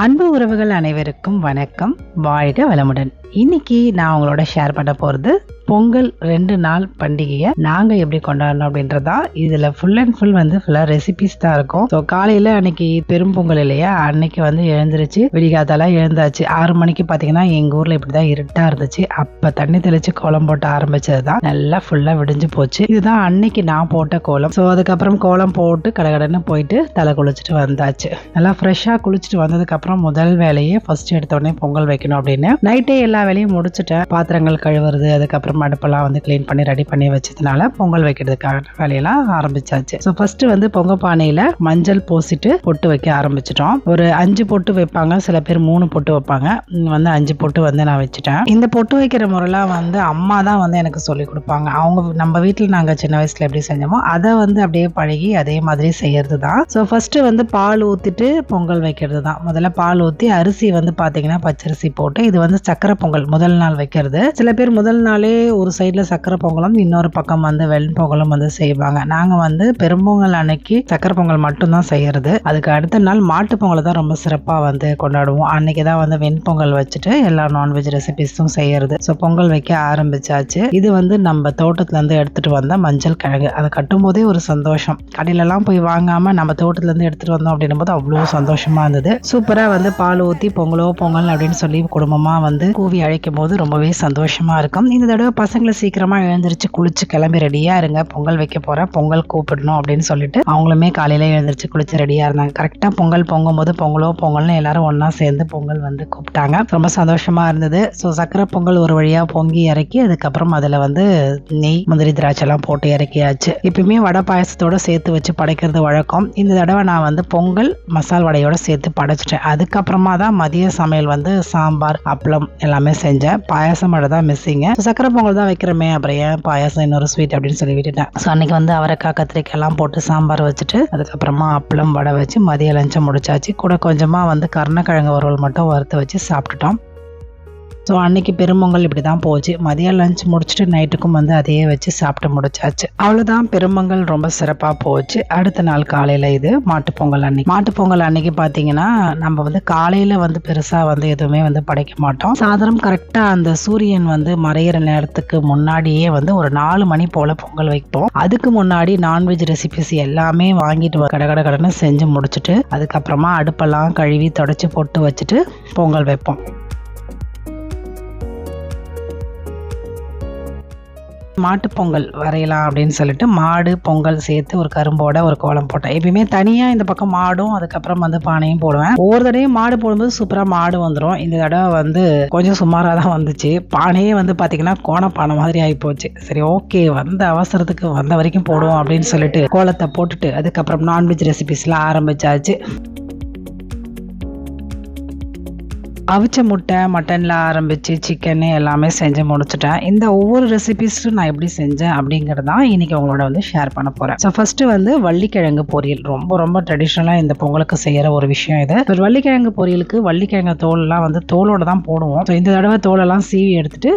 அன்பு உறவுகள் அனைவருக்கும் வணக்கம். வாழ்க வளமுடன். இன்னைக்கு நான் உங்களோட ஷேர் பண்ண போகிறது பொங்கல் ரெண்டு நாள் பண்டிகையை நாங்கள் எப்படி கொண்டாடணும் அப்படின்றதா. இதில் ஃபுல் அண்ட் ஃபுல் வந்து ஃபுல்லாக ரெசிபிஸ் தான் இருக்கும். ஸோ காலையில் அன்னைக்கு பெரும் பொங்கல் இல்லையா? அன்னைக்கு வந்து எழுந்திருச்சு விடிகாத்தாலாம் எழுந்தாச்சு. ஆறு மணிக்கு பார்த்தீங்கன்னா எங்கள் ஊரில் இப்படி தான் இருட்டாக இருந்துச்சு. அப்போ தண்ணி தெளித்து கோலம் போட்டு ஆரம்பிச்சது தான் நல்லா ஃபுல்லாக விடிஞ்சு போச்சு. இதுதான் அன்னைக்கு நான் போட்ட கோலம். ஸோ அதுக்கப்புறம் கோலம் போட்டு கடகடன்னு போயிட்டு தலை குளிச்சுட்டு வந்தாச்சு. நல்லா ஃப்ரெஷ்ஷாக குளிச்சுட்டு வந்ததுக்கப்புறம் முதல் வேலையே ஃபஸ்ட்டு எடுத்தோடனே பொங்கல் வைக்கணும் அப்படின்னு. நைட்டே எல்லா வேலையும் முடிச்சுட்டேன் பாத்திரங்கள் கழுவுறது அதுக்கப்புறம் அடுப்பெல்லாம் வந்து க்ளீன் பண்ணி ரெடி பண்ணி வச்சதுனால பொங்கல் வைக்கிறதுக்கான வேலையெல்லாம் ஆரம்பிச்சாச்சு. ஸோ ஃபர்ஸ்ட் வந்து பொங்க பானையில மஞ்சள் பூசிட்டு பொட்டு வைக்க ஆரம்பிச்சிட்டோம். ஒரு அஞ்சு பொட்டு வைப்பாங்க சில பேர் மூணு பொட்டு வைப்பாங்க. வந்து அஞ்சு பொட்டு வந்து நான் வச்சுட்டேன். இந்த பொட்டு வைக்கிற முறைலாம் வந்து அம்மா தான் வந்து எனக்கு சொல்லி கொடுப்பாங்க. அவங்க நம்ம வீட்டில் நாங்கள் சின்ன வயசுல எப்படி செஞ்சோமோ அதை வந்து அப்படியே பழகி அதே மாதிரி செய்யறது தான். ஸோ ஃபர்ஸ்ட் வந்து பால் ஊற்றிட்டு பொங்கல் வைக்கிறது தான். முதல்ல பால் ஊற்றி அரிசி வந்து பார்த்தீங்கன்னா பச்சரிசி போட்டு இது வந்து சக்கரை பொங்கல் பொங்கல் முதல் நாள் வைக்கிறது. சில பேர் முதல் நாளே ஒரு சைடில் சக்கரை பொங்கலும் இன்னொரு பக்கம் வந்து வெண்பொங்கலும் வந்து செய்வாங்க. நாங்கள் வந்து பெரும்பொங்கல் அன்னைக்கு சக்கரை பொங்கல் மட்டும்தான் செய்கிறது அதுக்கு அடுத்த நாள் மாட்டு பொங்கலை தான் ரொம்ப சிறப்பாக வந்து கொண்டாடுவோம். அன்னைக்கு தான் வந்து வெண்பொங்கல் வச்சுட்டு எல்லா நான்வெஜ் ரெசிபிஸும் செய்கிறது ஸோ பொங்கல் வைக்க ஆரம்பிச்சாச்சு. இது வந்து நம்ம தோட்டத்துலேருந்து எடுத்துகிட்டு வந்தால் வந்த மஞ்சள் கிழங்கு. அதை கட்டும் போதே ஒரு சந்தோஷம். கடையிலலாம் போய் வாங்காமல் நம்ம தோட்டத்துலேருந்து எடுத்துகிட்டு வந்தோம் அப்படின்னும் போது அவ்வளோ சந்தோஷமாக இருந்தது. சூப்பராக வந்து பால் ஊற்றி பொங்கலோ பொங்கல் அப்படின்னு சொல்லி குடும்பமாக வந்து கூவி அழைக்கும் போது ரொம்பவே சந்தோஷமாக இருக்கும். இந்த தடவை பசங்களை சீக்கிரமாக எழுந்திரிச்சு குளிச்சு கிளம்பி ரெடியாக இருங்க. பொங்கல் வைக்க போகிறேன் பொங்கல் கூப்பிடணும் அப்படின்னு சொல்லிட்டு அவங்களுமே காலையில் எழுந்திரிச்சு குளிச்சு ரெடியாக இருந்தாங்க. கரெக்டாக பொங்கல் பொங்கும் போது பொங்கலோ பொங்கல்னு எல்லாரும் ஒன்றா சேர்ந்து பொங்கல் வந்து கூப்பிட்டாங்க. ரொம்ப சந்தோஷமாக இருந்தது. ஸோ சக்கரை பொங்கல் ஒரு வழியாக பொங்கி இறக்கி அதுக்கப்புறம் அதில் வந்து நெய் முந்திரி திராட்சைலாம் போட்டு இறக்கியாச்சு. எப்பயுமே வடை பாயசத்தோட சேர்த்து வச்சு படைக்கிறது வழக்கம். இந்த தடவை நான் வந்து பொங்கல் மசால் வடையோட சேர்த்து படைச்சிட்டேன். அதுக்கப்புறமா தான் மதிய சமையல் வந்து சாம்பார் அப்பளம் எல்லாமே செஞ்சேன் பாயாசம் வடை தான் மிஸ்ஸிங்க சக்கரை பொங்கல் தான் வைக்கிறோமே அப்புறம் ஏன் பாயாசம் இன்னொரு ஸ்வீட் அப்படின்னு சொல்லி விட்டுட்டேன். ஸோ அன்னைக்கு வந்து அவரைக்காய் கத்திரிக்காய் எல்லாம் போட்டு சாம்பார் வச்சுட்டு அதுக்கப்புறமா அப்பளம் வடை வச்சு மதிய லஞ்சம் முடிச்சாச்சு. கூட கொஞ்சமாக வந்து கருணக்கிழங்கு வறுவல் மட்டும் வறுத்து வச்சு சாப்பிட்டுட்டோம். ஸோ அன்னைக்கு பெரும்பொங்கல் இப்படி தான் போச்சு. மதியம் லஞ்ச் முடிச்சுட்டு நைட்டுக்கும் வந்து அதையே வச்சு சாப்பிட்டு முடிச்சாச்சு. அவ்வளோதான் பெரும்பொங்கல் ரொம்ப சிறப்பாக போச்சு. அடுத்த நாள் காலையில் இது மாட்டுப்பொங்கல் அன்னைக்கு. மாட்டுப்பொங்கல் அன்னைக்கு பார்த்தீங்கன்னா நம்ம வந்து காலையில் வந்து பெருசாக வந்து எதுவுமே வந்து படைக்க மாட்டோம். சாதாரணம் கரெக்டாக அந்த சூரியன் வந்து மறையிற நேரத்துக்கு முன்னாடியே வந்து ஒரு நாலு மணி போல் பொங்கல் வைப்போம். அதுக்கு முன்னாடி நான்வெஜ் ரெசிபிஸ் எல்லாமே வாங்கிட்டு வ- கட கட செஞ்சு முடிச்சுட்டு அதுக்கப்புறமா அடுப்பெல்லாம் கழுவி தொடச்சி போட்டு வச்சுட்டு பொங்கல் வைப்போம். மாட்டு பொங்கல் வரையலாம் அப்படின்னு சொல்லிட்டு மாடு பொங்கல் சேர்த்து ஒரு கரும்போட ஒரு கோலம் போட்டேன். எப்பயுமே தனியாக இந்த பக்கம் மாடும் அதுக்கப்புறம் வந்து பானையும் போடுவேன். ஒவ்வொரு தடவையும் மாடு போடும்போது சூப்பராக மாடு வந்துடும் இந்த தடவை வந்து கொஞ்சம் சுமாராக தான் வந்துச்சு. பானையே வந்து பார்த்தீங்கன்னா கோணப்பானை மாதிரி ஆகிப்போச்சு சரி ஓகே வந்த அவசரத்துக்கு வந்த வரைக்கும் போடுவோம் அப்படின்னு சொல்லிட்டு கோலத்தை போட்டுட்டு அதுக்கப்புறம் நான்வெஜ் ரெசிபிஸ்லாம் ஆரம்பிச்சாச்சு. அவிச்ச முட்டை மட்டனில் ஆரம்பித்து சிக்கன் எல்லாமே செஞ்சு முடிச்சுட்டேன். இந்த ஒவ்வொரு ரெசிபிஸும் நான் எப்படி செஞ்சேன் அப்படிங்கிறது தான் இன்றைக்கி உங்களோட வந்து ஷேர் பண்ண போகிறேன் ஸோ ஃபஸ்ட்டு வந்து வள்ளிக்கிழங்கு பொரியல். ரொம்ப ரொம்ப ட்ரெடிஷ்னலாக இந்த பொங்கலுக்கு செய்கிற ஒரு விஷயம் இது. ஒரு வள்ளிக்கிழங்கு பொரியலுக்கு வள்ளிக்கிழங்கு தோலெல்லாம் வந்து தோலோடு தான் போடுவோம். ஸோ இந்த தடவை தோலெல்லாம் சீவி எடுத்துகிட்டு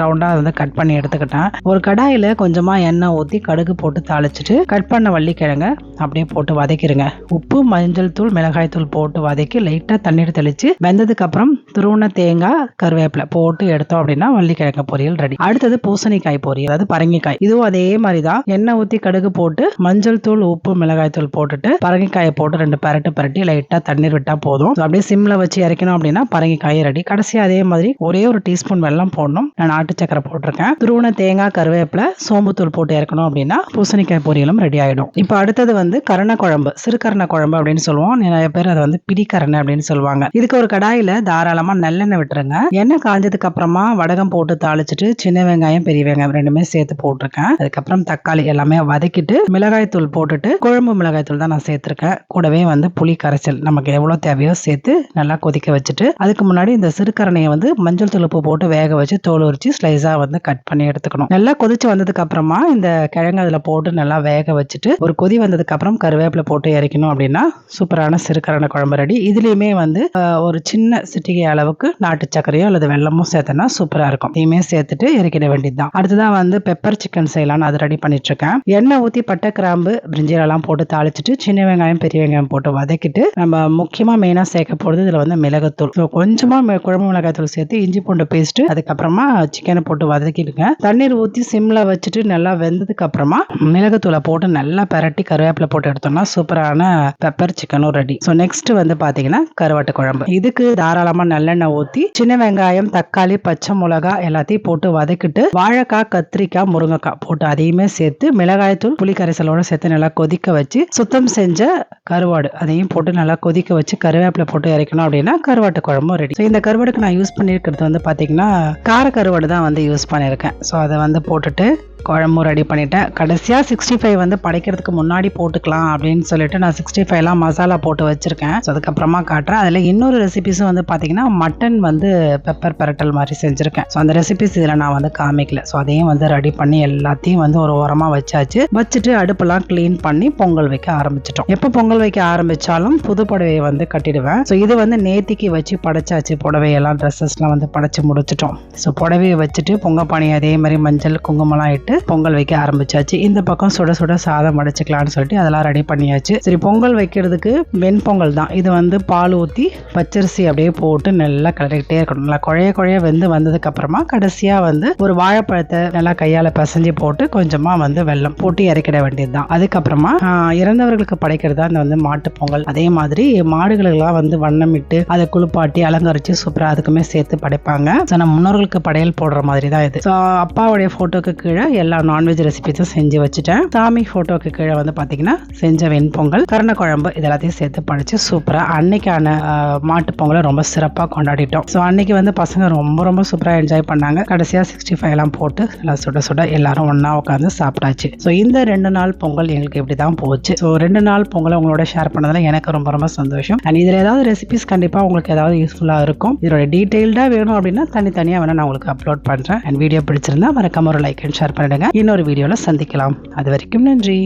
ரவுண்டாக வந்து கட் பண்ணி எடுத்துக்கிட்டேன். ஒரு கடாயில் கொஞ்சமாக எண்ணெய் ஊற்றி கடுகு போட்டு தாளிச்சிட்டு கட் பண்ண வள்ளிக்கிழங்க அப்படியே போட்டு வதக்கிடுங்க உப்பு மஞ்சள் தூள் மிளகாய் தூள் போட்டு வதக்கி லைட்டாக தண்ணீர் தெளித்து வெந்ததுக்கு அப்புறம் துருவன தேங்காய் கருவேப்பிலை போட்டு எடுத்தோம் அப்படின்னா வள்ளிக்கிழங்கு பொரியல் ரெடி அடுத்தது பூசணிக்காய் பொரியல் அதாவது பரங்கிக்காய். இதுவும் அதே மாதிரி தான் எண்ணெய் ஊற்றி கடுகு போட்டு மஞ்சள் தூள் உப்பு மிளகாய் தூள் போட்டுட்டு பரங்கிக்காயை போட்டு ரெண்டு பரட்டு பரட்டி லைட்டாக தண்ணீர் விட்டால் போதும். அப்படியே சிம்ல வச்சு இறக்கணும் அப்படின்னா பரங்கிக்காய் ரெடி கடைசியாக அதே மாதிரி ஒரே ஒரு டீஸ்பூன் வெள்ளம் போடணும். நான் நாட்டு சக்கரை போட்டிருக்கேன். துருவன தேங்காய் கருவேப்பிலை சோம்புத்தூள் போட்டு இறக்கணும் அப்படின்னா பூசணிக்காய் பொரியலும் ரெடி ஆயிடும். இப்போ அடுத்தது வந்து கரண குழம்பு சிறுகரண குழம்பு அப்படின்னு சொல்லுவோம். நிறைய பேர் அதை வந்து பிடிக்கரணை அப்படின்னு சொல்லுவாங்க. இதுக்கு ஒரு கடாயில தாராளமா நல்லெண்ணெய் விட்டுருங்க. எண்ணெய் காஞ்சதுக்கு அப்புறமா வடகம் போட்டு தாளிச்சிட்டு சின்ன வெங்காயம் பெரிய வெங்காயம் ரெண்டுமே சேர்த்து போட்டிருக்கேன். அதுக்கப்புறம் தக்காளி எல்லாமே வதக்கிட்டு மிளகாய் தூள் போட்டுட்டு குழம்பு மிளகாய் தூள் தான் நான் சேர்த்திருக்கேன். கூடவே வந்து புளி கரைச்சல் நமக்கு எவ்வளோ தேவையோ சேர்த்து நல்லா கொதிக்க வச்சுட்டு அதுக்கு முன்னாடி இந்த சிறுகரணையை வந்து மஞ்சள் தூள் போட்டு வேக வச்சு தோல் உரிச்சு வச்சு ஸ்லைஸாக வந்து கட் பண்ணி எடுத்துக்கணும். நல்லா கொதிச்சு வந்ததுக்கு அப்புறமா இந்த கிழங்கு அதில் போட்டு நல்லா வேக வச்சுட்டு ஒரு கொதி வந்ததுக்கு அப்புறம் கருவேப்பிலை போட்டு இறக்கணும் அப்படின்னா சூப்பரான சிறுகரண குழம்பு ரெடி. இதுலேயுமே வந்து ஒரு சின்ன சிட்டிகை அளவுக்கு நாட்டு சர்க்கரையோ அல்லது வெள்ளமோ சேர்த்தனா சூப்பராக இருக்கும். இதையுமே சேர்த்துட்டு இறக்கிட வேண்டியதுதான். அடுத்ததான் வந்து பெப்பர் சிக்கன் செய்யலாம்னு அது ரெடி பண்ணிட்டு இருக்கேன் எண்ணெய் ஊற்றி பட்டை கிராம்பு பிரிஞ்சிலெல்லாம் போட்டு தாளிச்சிட்டு சின்ன வெங்காயம் பெரிய வெங்காயம் போட்டு வதக்கிட்டு நம்ம முக்கியமாக மெயினாக சேர்க்க போகிறது இதில் வந்து மிளகுத்தூள். ஸோ கொஞ்சமாக குழம்பு மிளகாய்த்தூள் சேர்த்து இஞ்சி பூண்டு பேஸ்ட்டு அதுக்கப்புறமா சிக்கனை போட்டு வதக்கிடுங்க. தண்ணீர் ஊற்றி சிம்மில் வச்சுட்டு நல்லா வெந்ததுக்கு அப்புறமா மிளகுத்தூளை போட்டு நல்லா பரட்டி கருவேப்பிலை போட்டு எடுத்தோம்னா சூப்பரான பெப்பர் சிக்கனும் ரெடி ஸோ நெக்ஸ்ட் வந்து பார்த்தீங்கன்னா கருவாட்டு குழம்பு. இதுக்கு தாராளமாக நல்லெண்ணெய் ஊற்றி சின்ன வெங்காயம் தக்காளி பச்சை மிளகா எல்லாத்தையும் போட்டு வதக்கிட்டு வாழைக்காய் கத்திரிக்காய் முருங்கைக்காய் போட்டு அதையுமே சேர்த்து மிளகாயத்தூள் புளி கரைசலோட சேர்த்து நல்லா கொதிக்க வச்சு சுத்தம் செஞ்ச கருவாடு அதையும் போட்டு நல்லா கொதிக்க வச்சு கருவேப்பிலை போட்டு இறக்கணும் அப்படின்னா கருவாட்டு குழம்பும் ரெடி ஸோ இந்த கருவாடுக்கு நான் யூஸ் பண்ணியிருக்கிறது வந்து பார்த்தீங்கன்னா கார கருவாடு தான் வந்து யூஸ் பண்ணியிருக்கேன். ஸோ அதை வந்து போட்டுட்டு குழம்பும் ரெடி பண்ணிட்டேன். கடைசியாக சிக்ஸ்டி ஃபைவ் வந்து படைக்கிறதுக்கு முன்னாடி போட்டுக்கலாம் அப்படின்னு சொல்லிட்டு நான் சிக்ஸ்டி ஃபைவ்லாம் மசாலா போட்டு வச்சுருக்கேன். ஸோ அதுக்கப்புறமா காட்டுறேன். அதில் இன்னொரு ரெசிபிஸும் வந்து பார்த்தீங்கன்னா மட்டன் வந்து பெப்பர் பரட்டல் மாதிரி செஞ்சுருக்கேன். ஸோ அந்த ரெசிபிஸ் இதில் நான் வந்து காமிக்கல. ஸோ அதையும் வந்து ரெடி பண்ணி எல்லாத்தையும் வந்து ஒரு ஓரமாக வச்சாச்சு. வச்சுட்டு அடுப்பெல்லாம் க்ளீன் பண்ணி பொங்கல் வைக்க ஆரம்பிச்சிட்டோம். எப்போ பொங்கல் வைக்க ஆரம்பித்தாலும் புது புடவையை வந்து கட்டிடுவேன். ஸோ இது வந்து நேத்திக்கு வச்சு படைச்சாச்சு புடவையெல்லாம் ட்ரெஸ்ஸஸ்லாம் வந்து படைச்சு முடிச்சிட்டோம். ஸோ புடவையை வச்சுட்டு பொங்கல் பானை அதே மாதிரி மஞ்சள் குங்குமம்லாம் இட்டு பொங்கல் வைக்க ஆரம்பிச்சாச்சு. இந்த பக்கம் சுட சுட சாதம் அடைச்சிக்கலாம்னு சொல்லிட்டு அதெல்லாம் ரெடி பண்ணியாச்சு. சரி பொங்கல் வைக்கிறதுக்கு வெண்பொங்கல் தான். இது வந்து பால் ஊற்றி பச்சரிசி அப்படியே போட்டு நல்லா கிளறிக்கிட்டே இருக்கணும். நல்லா குழைய குழைய வெந்து வந்ததுக்கு அப்புறமா கடைசியாக வந்து ஒரு வாழைப்பழத்தை நல்லா கையால் பிசைஞ்சு போட்டு கொஞ்சமாக வந்து வெள்ளம் போட்டு இறக்கிட வேண்டியது தான். அதுக்கப்புறமா இறந்தவர்களுக்கு படைக்கிறது தான் இந்த வந்து மாட்டு பொங்கல். அதே மாதிரி மாடுகளுக்கெல்லாம் வந்து வண்ணமிட்டு அதை குளிப்பாட்டி அலங்கரித்து சூப்பராக அதுக்குமே சேர்த்து படைப்பாங்க. ஸோ நம்ம முன்னோர்களுக்கு படையல் போடுற மாதிரி தான் இது. ஸோ அப்பாவுடைய ஃபோட்டோக்கு கீழே எல்லா நான்வெஜ் ரெசிபிஸும் செஞ்சு வச்சுட்டேன். சாமி ஃபோட்டோக்கு கீழே வந்து பார்த்தீங்கன்னா செஞ்ச வெண்பொங்கல் கருண குழம்பு இது எல்லாத்தையும் சேர்த்து படிச்சு சூப்பராக அன்னைக்கான மாட்டு பொங்கலை ரொம்ப சிறப்பாக கொண்டாடிட்டோம். ஸோ அன்னைக்கு வந்து பசங்க ரொம்ப ரொம்ப சூப்பராக என்ஜாய் பண்ணாங்க. கடைசியாக சிக்ஸ்டி ஃபைவ்லாம் போட்டு நல்லா சுட சுட எல்லாரும் ஒன்றா உட்காந்து சாப்பிட்டாச்சு. ஸோ இந்த ரெண்டு நாள் பொங்கல் எங்களுக்கு இப்படி தான் போச்சு. ஸோ ரெண்டு நாள் பொங்கலை உங்களோட ஷேர் பண்ணதில் எனக்கு ரொம்ப ரொம்ப சந்தோஷம். அண்ட் இதில் ஏதாவது ரெசிபிஸ் கண்டிப்பாக உங்களுக்கு ஏதாவது யூஸ்ஃபுல்லாக இருக்கும். இதோட டீட்டெயில்டாக வேணும் அப்படின்னா தனித்தனியாக வேணால் நான் உங்களுக்கு அப்லோட் பண்ணுறேன் அண்ட் வீடியோ பிடிச்சிருந்தா மறக்காம ஒரு லைக் அண்ட் ஷேர் பண்ணிடுங்க. இன்னொரு வீடியோவில் சந்திக்கலாம். அது வரைக்கும் நன்றி.